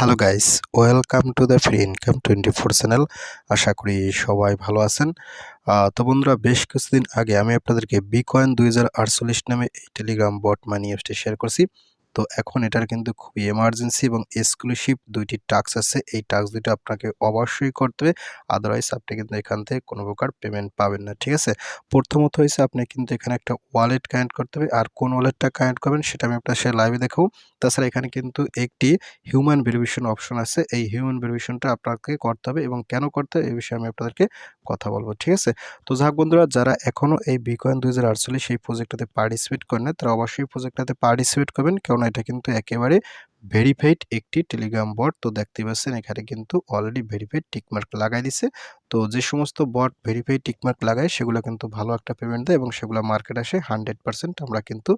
Hello guys welcome to the free income twenty four channel আশা করি সবাই ভালো আছেন। তো বন্ধুরা, বেশ কিছুদিন আগে আমি আপনাদেরকে বিকয়েন দুই হাজার আটচল্লিশ নামে এই টেলিগ্রাম বট মানি অ্যাপসটি শেয়ার করছি। তো এখন এটার কিন্তু খুবই এমার্জেন্সি এবং এক্সক্লুসিভ দুইটি টাস্ক আছে। এই টাস্ক দুইটা আপনাকে অবশ্যই করতে হবে আদারওয়াইজ আপনি কিন্তু এখান থেকে কোনো প্রকার পেমেন্ট পাবেন না, ঠিক আছে? প্রথমত হয়েছে আপনি কিন্তু এখানে একটা ওয়ালেট কানেক্ট করতে হবে, আর কোন ওয়ালেটটা কানেক্ট করবেন সেটা আমি আপনার সে লাইভে দেখাবো। তাছাড়া এখানে কিন্তু একটি হিউম্যান ভেরিফিকেশন অপশন আছে, এই হিউম্যান ভেরিফিকেশনটা আপনাকে করতে হবে এবং কেন করতে হবে, এই বিষয়ে আমি আপনাদেরকে কথা বলব, ঠিক আছে? তো যাক বন্ধুরা, যারা এখনও এই বিকয়েন দুই হাজার আটচল্লিশ সেই প্রজেক্টটাতে পার্টিসিপেট করেন না তারা অবশ্যই প্রজেক্টটাতে পার্টিসিপেট করবেন কেননা এটা কিন্তু একেবারে ভেরিফাইড একটি টেলিগ্রাম বট। তো দেখতে পাচ্ছেন এখানে কিন্তু অলরেডি ভেরিফাইড টিকমার্ক লাগাই দিছে। তো যে সমস্ত বট ভেরিফাইড টিকমার্ক লাগায়, সেগুলো কিন্তু ভালো একটা পেমেন্ট দেয় এবং সেগুলো মার্কেট আসে হান্ড্রেড পার্সেন্ট আমরা কিন্তু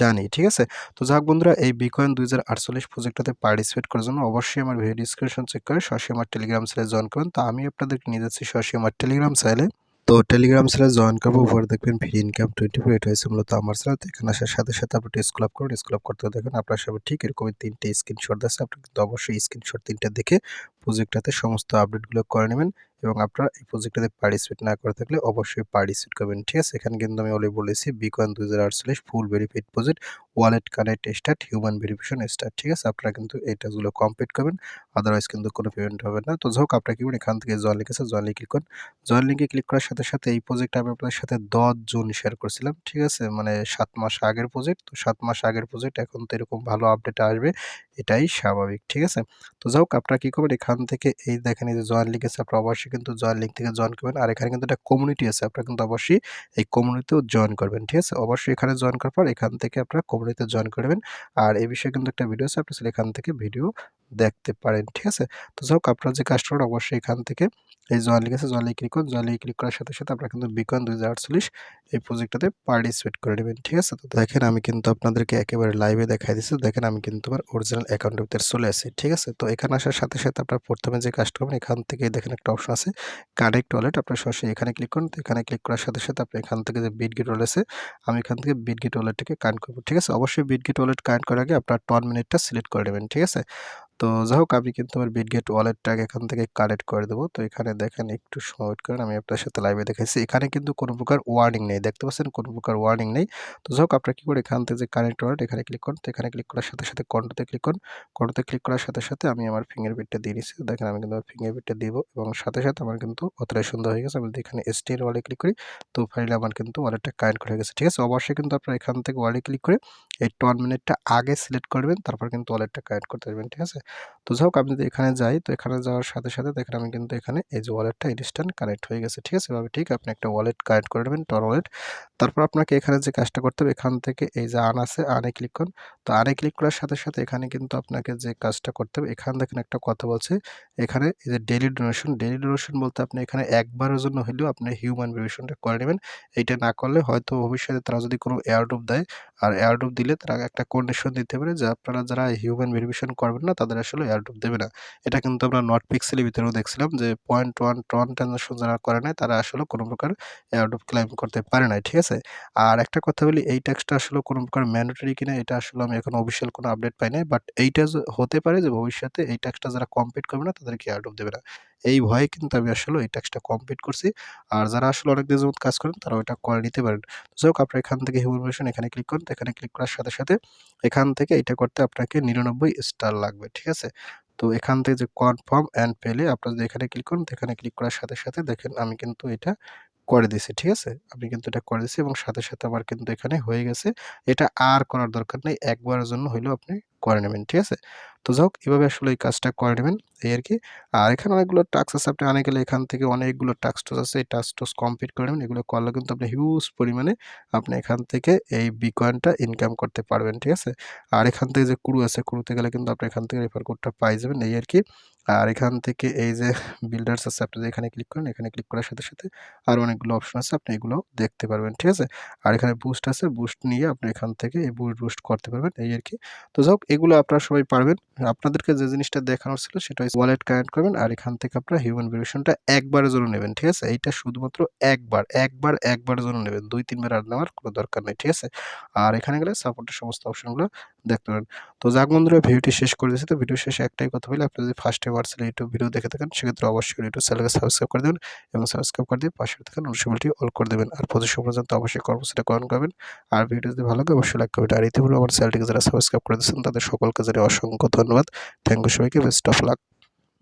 জানি, ঠিক আছে? তো যাক বন্ধুরা, এই বিকয়েন দুই হাজার আটচল্লিশ প্রজেক্টটাতে পার্টিসিপেট করার জন্য অবশ্যই আমার ভিডিও ডিসক্রিপশন চেক করে সরাসরি আমার টেলিগ্রাম চ্যানেলে জয়েন করুন। তো আমি আপনাদেরকে নিয়ে যাচ্ছি সরাসরি আমার টেলিগ্রাম চ্যানেলে তো টেলিগ্রাম সেলে জয়েন করব, উপরে দেখবেন ফ্রি ইনকাম টোয়েন্টি ফোর এটা হয়েছে মূলত আমার সাথে এখানে আসার সাথে সাথে আপনি স্কুল আপ করুন স্কুল আপ করতে দেখেন, আপনার সবাই ঠিক এরকমই তিনটে স্ক্রিনশট আছে, আপনি কিন্তু অবশ্যই স্ক্রিনশট তিনটে দেখে প্রজেক্টটাতে সমস্ত আপডেটগুলো করে নেবেন। এবং আপনারা এই প্রজেক্টটাতে পার্টিসিপেট না করে থাকলে অবশ্যই পার্টিসিপেট করবেন, ঠিক আছে? এখানে কিন্তু আমি অলরেডি বলেছি বিকয়েন দুই হাজার আটচল্লিশ full verified project wallet connect start human verification start ঠিক আছে? আপনারা কিন্তু এই টাস্কগুলো কমপ্লিট করবেন আদারওয়াইজ কিন্তু কোনো পেমেন্ট হবে না। তো যাই আপনারা কি করবেন? এখান থেকে জয়েন লিখেছে জয়েন লিঙ্কে ক্লিক করুন। জয়েন লিঙ্কে ক্লিক করার সাথে সাথে এই প্রজেক্টটা আমি আপনাদের সাথে দশ জুন শেয়ার করছিলাম, ঠিক আছে? মানে সাত মাস আগের প্রজেক্ট তো সাত মাস আগের প্রজেক্ট এখন তো এরকম ভালো আপডেট আসবে, এটাই স্বাভাবিক, ঠিক আছে? তো যাই হোক, আপনারা কী করবেন? এখান থেকে এই দেখেন এই যে জয়েন আছে, আপনারা অবশ্যই কিন্তু জয়েন লিঙ্ক থেকে জয়েন করবেন। আর এখানে কিন্তু একটা কমিউনিটি আছে, আপনারা কিন্তু অবশ্যই এই কমিউনিটিতেও জয়েন করবেন, ঠিক আছে? অবশ্যই এখানে জয়েন করার পর এখান থেকে আপনারা কমিউনিটিতে জয়েন করবেন আর এই বিষয়ে কিন্তু একটা ভিডিও আছে, আপনি এখান থেকে ভিডিও দেখতে পারেন, ঠিক আছে? তো যাই হোক, আপনারা যে কাস্টমার অবশ্যই এখান থেকে এই জয়েন লিঙ্ক আছে, জয়েন ক্লিক করুন। জয়েন লিঙ্ক ক্লিক করার সাথে সাথে আপনারা কিন্তু বিকন দুই হাজার আটচল্লিশ এই প্রজেক্টটাতে পার্টিসিপেট করে নেবেন, ঠিক আছে? তো দেখেন, আমি কিন্তু আপনাদেরকে একেবারে লাইভে দেখাই দিচ্ছি। দেখেন, আমি কিন্তু আমার অরিজিনাল অ্যাকাউন্টের ভিতরে চলে আসি, ঠিক আছে? তো এখানে আসার সাথে সাথে আপনার প্রথমে যে কাজটা করবেন, এখান থেকে দেখেন একটা অপশন আছে কানেক্ট ওয়ালেট আপনার সরাসরি এখানে ক্লিক করুন, তো এখানে ক্লিক করার সাথে সাথে আপনি এখান থেকে যে বিট গেট ওয়ালেট আছে, আমি এখান থেকে বিট গেট ওয়ালেটটাকে কানেক্ট করব, ঠিক আছে? অবশ্যই বিট গেট ওয়ালেট কানেক্ট করার আগে আপনার টন মিনিটটা সিলেক্ট করে নেবেন, ঠিক আছে? তো যাই হোক আমি কিন্তু আমার বিটগেট ওয়ালেটটাকে এখান থেকে কানেক্ট করে দেবো। তো এখানে দেখেন, একটু সময় ওয়েট করেন, আমি আপনার সাথে লাইভে দেখাইছি। এখানে কিন্তু কোনো প্রকার ওয়ার্নিং নেই, দেখতে পাচ্ছেন? কোনো প্রকার ওয়ার্নিং নেই। তো যাই হোক আপনারা কী করে এখান থেকে যে কানেক্ট ওয়ালেট এখানে ক্লিক করুন। তো এখানে ক্লিক করার সাথে সাথে কন্টোতে ক্লিক করুন। কন্টোতে ক্লিক করার সাথে সাথে আমি আমার ফিঙ্গার ফিঙ্গারপ্রিন্টটা দিয়ে নিচ্ছি। দেখেন, আমি কিন্তু আমার ফিঙ্গারপ্রিন্টটা দিব এবং সাথে সাথে আমার কিন্তু অতটাই সুন্দর হয়ে গেছে। আমি যদি এখানে এসটির ওয়ালে ক্লিক করি। তো ফাইলে আমার কিন্তু ওয়ালেটটা কানেক্ট হয়ে গেছে, ঠিক আছে? অবশ্যই কিন্তু আপনারা এখান থেকে ওয়ালে ক্লিক করে এই টন মিনিটটা আগে সিলেক্ট করবেন, তারপর কিন্তু ওয়ালেটটা কানেক্ট করতে পারবেন, ঠিক আছে? তো যাই হোক, আমি যদি এখানে যাই, তো এখানে যাওয়ার সাথে সাথে দেখেন আমি কিন্তু এখানে এই যে ওয়ালেটটা ইনস্ট্যান্ট কানেক্ট হয়ে গেছে, ঠিক আছে? এভাবে ঠিক আপনি একটা ওয়ালেট কানেক্ট করে নেবেন টর ওয়ালেট তারপর আপনাকে এখানে যে কাজটা করতে হবে, এখান থেকে এই যে আন আছে আনে ক্লিক করুন। তো আনে ক্লিক করার সাথে সাথে এখানে কিন্তু আপনাকে যে কাজটা করতে হবে, এখান দেখেন একটা কথা বলছে এখানে যে ডেলি ডোনেশন ডেলি ডোনেশন বলতে আপনি এখানে একবারের জন্য হলেও আপনি হিউম্যান ভেরিফিকেশনটা করে নেবেন। এইটা না করলে হয়তো ভবিষ্যতে তারা যদি কোনো এয়ারড্রপ দেয়, আর এয়ারড্রপ দিলে তারা একটা কন্ডিশন দিতে পারে যে আপনারা যারা হিউম্যান ভেরিফিকেশন করবেন না, তাদের আসলে এয়ারড্রপ দেবে না। এটা কিন্তু আমরা নট পিক্সেলের ভিতরেও দেখছিলাম যে পয়েন্ট ওয়ান টন ট্রানজাকশন যারা করে নেয় তারা আসলে কোনো প্রকার এয়ারড্রপ ক্লাইম করতে পারে না ঠিক আছে? আর একটা কথা বলি, এই ট্যাক্সটা আসলে কোনো প্রকার ম্যান্ডেটরি কিনা, এটা আসলে আমি এখন অফিসিয়াল কোনো আপডেট পাই নাই বাট এইটা হতে পারে যে ভবিষ্যতে এই ট্যাক্সটা যারা কমপ্লিট করবে না তাদেরকে এয়ারড্রপ দেবে না। এই ভয়ে কিন্তু আমি আসলে এই ট্যাক্সটা কমপ্লিট করছি। আর যারা আসলে অনেক দিন কাজ করেন তারা ওইটা করে নিতে পারেন। যাই হোক, আপনার এখান থেকে হিউম্যান এখানে ক্লিক করুন। এখানে ক্লিক করার সাথে সাথে এখান থেকে এটা করতে আপনাকে নিরানব্বই স্টার লাগবে, ঠিক আছে? তো এখান থেকে যে কনফার্ম অ্যান্ড পেলে আপনারা যদি এখানে ক্লিক করুন এখানে ক্লিক করার সাথে সাথে দেখেন আমি কিন্তু এটা করে দিছি ঠিক আছে? আমি কিন্তু এটা করে দিছি এবং সাথে সাথে আমার কিন্তু এখানে হয়ে গেছে। এটা আর করার দরকার নেই, একবারের জন্য হইলেও আপনি করে নেবেন, ঠিক আছে? তো যাই হোক, এভাবে আসলে এই কাজটা করে নেবেন এই আর কি। আর এখানে অনেকগুলো টাস্ক আছে, আপনি আনে গেলে এখান থেকে অনেকগুলো টাস্ক টোস আছে, এই টাস্ক টোস কমপ্লিট করে নেবেন। এগুলো করলে কিন্তু আপনি হিউজ পরিমাণে আপনি এখান থেকে এই বিকয়েনটা ইনকাম করতে পারবেন, ঠিক আছে? আর এখান থেকে যে কুরু আছে কুরুতে গেলে কিন্তু আপনি এখান থেকে রেফার কোডটা পাই যাবেন, এই আর কি। আর এখান থেকে এই যে বিল্ডার্স আছে, আপনি এখানে ক্লিক করেন, এখানে ক্লিক করার সাথে সাথে আরও অনেকগুলো অপশন আছে, আপনি এগুলো দেখতে পারবেন, ঠিক আছে? আর এখানে বুস্ট আছে বুস্ট নিয়ে আপনি এখান থেকে এই বুস্ট বুস্ট করতে পারবেন, এই আর কি। তো যাই হোক, এগুলো আপনারা সবাই পারবেন। আপনাদেরকে যে জিনিসটা দেখানোর ছিল সেটা হচ্ছে ওয়ালেট কানেক্ট করবেন আর এখান থেকে আপনারা হিউম্যান ভেরিফিকেশনটা একবারের জন্য নেবেন, ঠিক আছে? এইটা শুধুমাত্র একবার একবার, একবারের জন্য নেবেন। দুই, তিনবার আর নেওয়ার কোনো দরকার নেই, ঠিক আছে? আর এখানে গেলে সাপোর্টের সমস্ত অপশনগুলো দেখতে পারেন। তো যাক বন্ধুরা, ভিডিওটি শেষ করে দিয়েছি। তো ভিডিও শেষে একটাই কথা বলি, আপনি যদি first time Artcell YouTube video দেখে থাকেন, সেক্ষেত্রে অবশ্যই ইউটিউব চ্যানেলকে সাবস্ক্রাইব করে দেবেন এবং সাবস্ক্রাইব করে দিয়ে পাশে থাকেন নোটিফিকেশনটি অল করে দেবেন। আর পঁচিশ পর্যন্ত অবশ্যই কর্মসূচিটা গ্রহণ করবেন। আর ভিডিও যদি ভালো লাগে, অবশ্যই লাইক করবেন। আর ইতিপূর্বে আমার চ্যানেলটিকে যারা সাবস্ক্রাইব করে দিয়েছেন, তাদের সকলকে জানিয়ে অসংখ্য ধন্যবাদ থ্যাংক ইউ সবাইকে বেস্ট অফ লাক